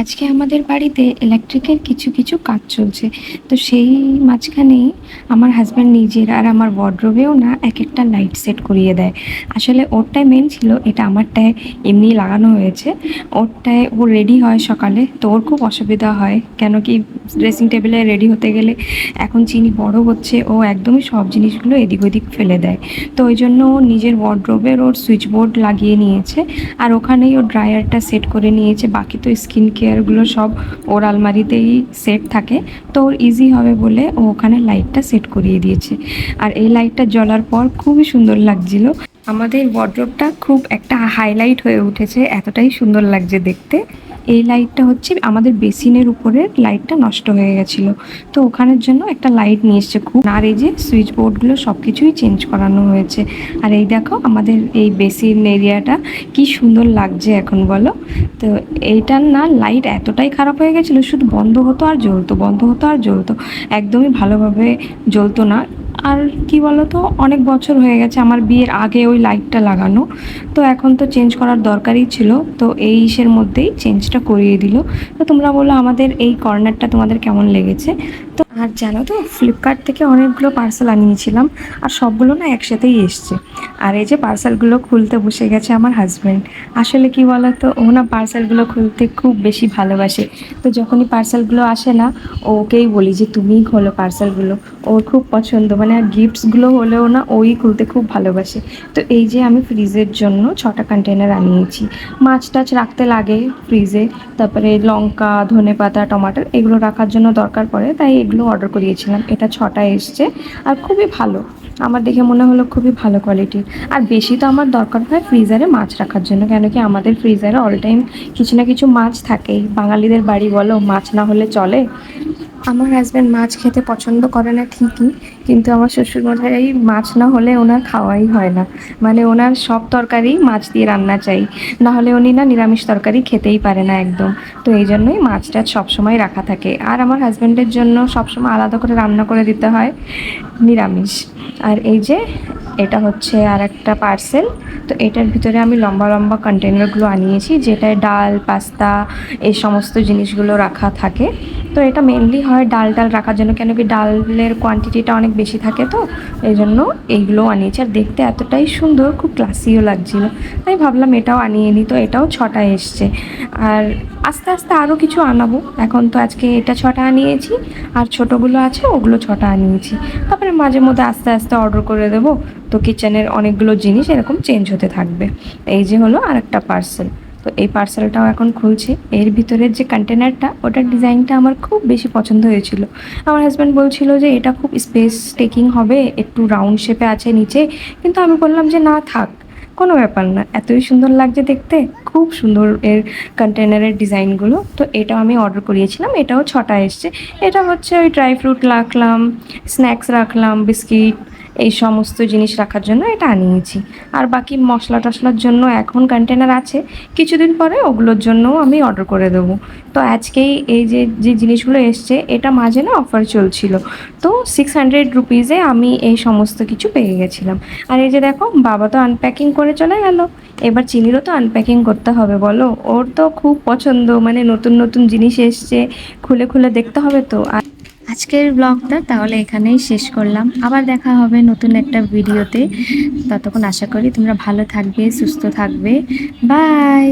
আজকে আমাদের বাড়িতে ইলেকট্রিকের কিছু কিছু কাজ চলছে। তো সেই মাঝখানেই আমার হাজব্যান্ড নিজের আর আমার ওয়ার্ড্রোবেও না এক একটা লাইট সেট করিয়ে দেয়। আসলে ওরটায় মেন ছিল, এটা আমারটায় এমনি লাগানো হয়েছে। ওরটায় ও রেডি হয় সকালে, তো ওর খুব অসুবিধা হয়। কেন কি ড্রেসিং টেবিলে রেডি হতে গেলে এখন চিনি বড় হচ্ছে, ও একদমই সব জিনিসগুলো এদিক ওদিক ফেলে দেয়। তো ওই জন্য ও নিজের ওয়ার্ড্রোবের ওর সুইচ বোর্ড লাগিয়ে নিয়েছে। আর ওখানেই ও ড্রায়ারটা সেট করে নিয়েছে, বাকি তো স্কিন কেয়ারগুলো সব ওর আলমারিতেই সেট থাকে। তো ওর ইজি হবে বলে ও ওখানে লাইটটা সেট করিয়ে দিয়েছে। আর এই লাইটটা জ্বলার পর খুবই সুন্দর লাগছিল। আমাদের ওয়ার্ড্রোবটা খুব একটা হাইলাইট হয়ে উঠেছে, এতটাই সুন্দর লাগছে দেখতে। এই লাইটটা হচ্ছে আমাদের বেসিনের উপরের লাইটটা নষ্ট হয়ে গেছিল। তো ওখানের জন্য একটা লাইট নিয়ে এসছে খুব। আর এই যে সুইচ বোর্ডগুলো সব কিছুই চেঞ্জ করানো হয়েছে। আর এই দেখো আমাদের এই বেসিন এরিয়াটা কি সুন্দর লাগছে এখন বলো। তো এইটার না লাইট এতটাই খারাপ হয়ে গেছিল, শুধু বন্ধ হতো আর জ্বলতো, বন্ধ হতো আর জ্বলতো। একদমই ভালোভাবে জ্বলতো না। আর কি বলতো, অনেক বছর হয়ে গেছে আমার বিয়ের আগে ওই লাইটটা লাগানো। তো এখন তো চেঞ্জ করার দরকারই ছিল, তো এই ইসের মধ্যেই চেঞ্জটা করিয়ে দিল। তো তোমরা বলো আমাদের এই কর্নারটা তোমাদের কেমন লেগেছে? তো, আর জানো তো ফ্লিপকার্ট থেকে অনেকগুলো পার্সেল আনিয়েছিলাম, আর সবগুলো না একসাথেই এসছে। আর এই যে পার্সেলগুলো খুলতে বসে গেছে আমার হাজব্যান্ড আসলে কি বলতো, ও না পার্সেলগুলো খুলতে খুব বেশি ভালোবাসে। তো যখনই পার্সেলগুলো আসে না, ওকেই বলি যে, তুমিই খোলো পার্সেলগুলো ওর খুব পছন্দ মানে আর গিফটসগুলো হলেও না ওই খুলতে খুব ভালোবাসে। তো এই যে আমি ফ্রিজের জন্য ছটা কন্টেনার আনিয়েছি। মাছ টাছ রাখতে লাগে ফ্রিজে তারপরে লঙ্কা ধনে পাতা টমাটো এগুলো রাখার জন্য দরকার পড়ে, তাই এগুলো অর্ডার করিয়েছিলাম। এটা ছটা এসছে আর খুবই ভালো। আমার দেখে মনে হলো খুবই ভালো কোয়ালিটি আর বেশি তো আমার দরকার হয় ফ্রিজারে মাছ রাখার জন্য কেন কি আমাদের ফ্রিজারে অল টাইম কিছু না কিছু মাছ থাকেই। বাঙালিদের বাড়ি বলো, মাছ না হলে চলে। আমার হাজব্যান্ড মাছ খেতে পছন্দ করে না ঠিকই, কিন্তু আমার শ্বশুরমশাই মাছ না হলে ওনার খাওয়াই হয় না। মানে ওনার সব তরকারি মাছ দিয়ে রান্না চাই। না হলে উনি না নিরামিষ তরকারি খেতেই পারে না একদম। তো এই জন্যই মাছটা সবসময় রাখা থাকে। আর আমার হাজব্যান্ডের জন্য সবসময় আলাদা করে রান্না করে দিতে হয় নিরামিষ। আর এই যে এটা হচ্ছে আর একটা পার্সেল তো এটার ভিতরে আমি লম্বা লম্বা কন্টেনারগুলো আনিয়েছি, যেটায় ডাল, পাস্তা এই সমস্ত জিনিসগুলো রাখা থাকে। তো এটা মেনলি হয় ডাল ডাল রাখার জন্য কেন কি ডালের কোয়ান্টিটিটা অনেক বেশি থাকে তো এই জন্য এইগুলো আনিয়েছি। আর দেখতে এতটাই সুন্দর, খুব ক্লাসিও লাগছিল। তাই ভাবলাম এটাও আনিয়ে নিই তো এটাও ছটা এসছে। আর আস্তে আস্তে আরও কিছু আনাবো। এখন তো আজকে এটা ছটা আনিয়েছি, আর ছোটোগুলো আছে, ওগুলো ছটা আনিয়েছি। তারপরে মাঝে মধ্যে আস্তে আস্তে অর্ডার করে দেবো। তো কিচেনের অনেকগুলো জিনিস এরকম চেঞ্জ হতে থাকবে। এই যে হলো আর একটা পার্সেল তো এই পার্সেলটাও এখন খুলছি। এর ভিতরের যে কন্টেনারটা ওটার ডিজাইনটা আমার খুব বেশি পছন্দ হয়েছিল। আমার হাজব্যান্ড বলছিল যে এটা খুব স্পেস টেকিং হবে, একটু রাউন্ড শেপে আছে নিচে। কিন্তু আমি বললাম যে না, থাক, কোনো ব্যাপার না। এতই সুন্দর লাগছে দেখতে। খুব সুন্দর এর কন্টেনারের ডিজাইনগুলো তো এটাও আমি অর্ডার করিয়েছিলাম। এটাও ছটা এসছে। এটা হচ্ছে ওই ড্রাই ফ্রুট রাখলাম স্ন্যাক্স রাখলাম বিস্কিট এই সমস্ত জিনিস রাখার জন্য এটা আনিয়েছি। আর বাকি মশলা টশলার জন্য এখন কন্টেনার আছে। কিছুদিন পরে ওগুলোর জন্যও আমি অর্ডার করে দেবো। তো আজকেই এই যে যে জিনিসগুলো এসছে, এটা মাঝে না অফার চলছিল। তো সিক্স হান্ড্রেড রুপিজে আমি এই সমস্ত কিছু পেয়ে গেছিলাম। আর এই যে দেখো, বাবা তো আনপ্যাকিং করে চলে গেল। এবার চিনিরও তো আনপ্যাকিং করতে হবে, বলো? ওর তো খুব পছন্দ মানে নতুন নতুন জিনিস এসছে, খুলে খুলে দেখতে হবে তো। আর আজকের ব্লগটা তাহলে এখানেই শেষ করলাম। আবার দেখা হবে নতুন একটা ভিডিওতে ততক্ষণ আশা করি তোমরা ভালো থাকবে, সুস্থ থাকবে। বাই